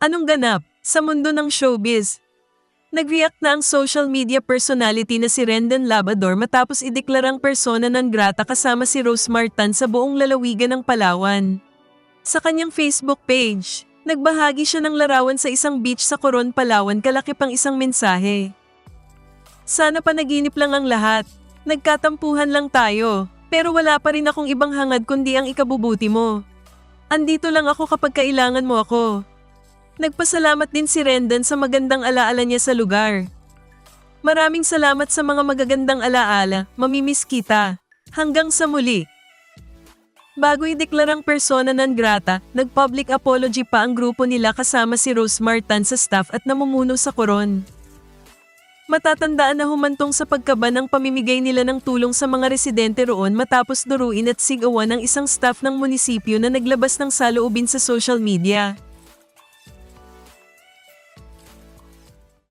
Anong ganap sa mundo ng showbiz? Nag-react na ang social media personality na si Rendon Labador matapos ideklarang persona non grata kasama si Rose Martan sa buong lalawigan ng Palawan. Sa kanyang Facebook page, nagbahagi siya ng larawan sa isang beach sa Coron, Palawan kalaki pang isang mensahe. Sana panaginip lang ang lahat. Nagkatampuhan lang tayo. Pero wala pa rin akong ibang hangad kundi ang ikabubuti mo. Andito lang ako kapag kailangan mo ako. Nagpasalamat din si Rendon sa magandang alaala niya sa lugar. Maraming salamat sa mga magagandang alaala, mamimiss kita. Hanggang sa muli. Bago ideklarang persona non grata, nag-public apology pa ang grupo nila kasama si Rose Martan sa staff at namumuno sa koron. Matatandaan na humantong sa pagkaba ng pamimigay nila ng tulong sa mga residente roon matapos duruin at sigawan ng isang staff ng munisipyo na naglabas ng saloobin sa social media.